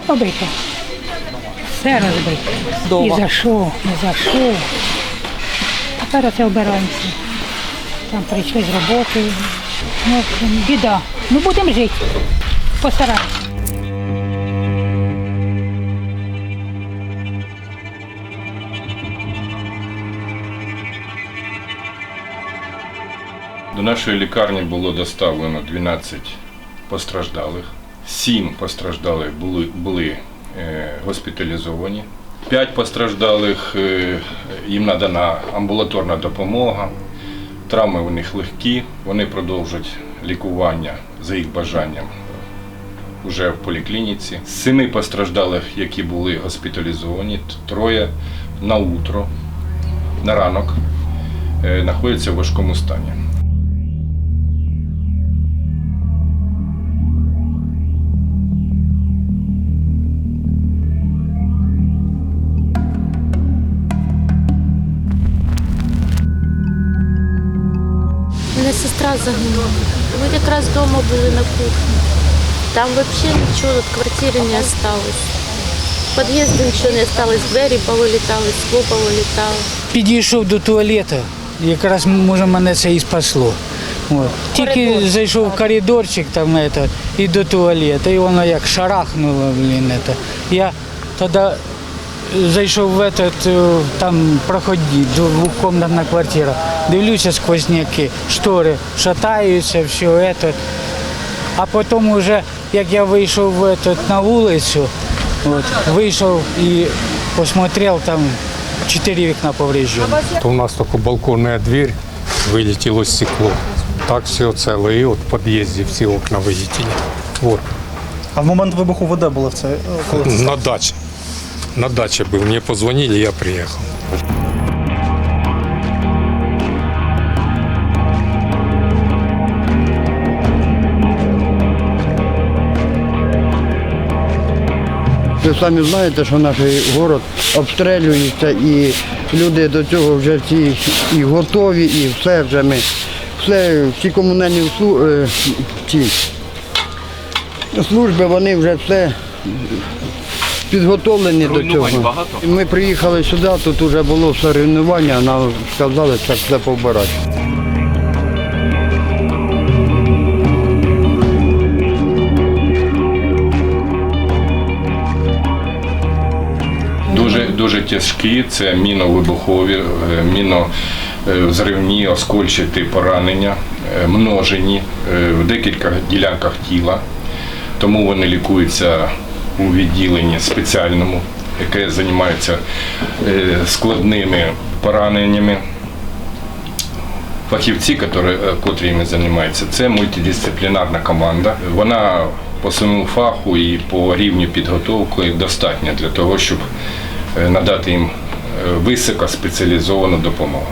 побито. Все розбито. Дома. І за що, і за що. Тепер оце обираємося. Там прийшли з роботи. Ну, біда. Ну будемо жити. Постараємося. До нашої лікарні було доставлено 12 постраждалих. 7 постраждалих були, були е, госпіталізовані. 5 постраждалих е, їм надана амбулаторна допомога. Травми у них легкі, вони продовжують лікування за їх бажанням вже в поліклініці. З семи постраждалих, які були госпіталізовані, троє на утро, на ранок е, знаходяться в важкому стані. Мене сестра загинула. Ми якраз вдома були на кухні. Там взагалі нічого в квартирі не осталось. В під'їзді нічого не осталось, двері повилітали, скло повилітало. Підійшов до туалету, якраз може мене це і спасло. От. Тільки зайшов в коридорчик там это, і до туалету, і воно як шарахнуло, блін, это. Я тоді зайшов в этот, е, там проході, двокомнатна квартира. Дивлюся сквозняки, штори шатаються, все это. А потім уже, як я вийшов в этот, на вулицю, от, вийшов і посмотрел, там чотири вікна повреждені. То у нас только балконная дверь, вылетело стекло. Так все целое. И вот в подъезде все окна вылетели. Вот. А в момент вибуху ви де були в цей коли це На даче. На даче был. Мне позвонили, я приехал. Ви самі знаєте, що наш город обстрілюється і люди до цього вже всі і готові, і все вже ми. Все, всі комунальні е, служби, вони вже все підготовлені до цього. Ми приїхали сюди, тут вже було все руйнування, нам сказали, що все повбирати. Дуже дуже тяжкі. Це міновибухові, е, мінозривні, оскольчаті поранення, е, множені е, в декілька ділянках тіла. Тому вони лікуються у відділенні спеціальному, яке займається е, складними пораненнями. Фахівці, е, котрі їми займаються, це мультидисциплінарна команда. Вона по своєму фаху і по рівню підготовки достатня для того, щоб е, надати їм високоспеціалізовану допомогу.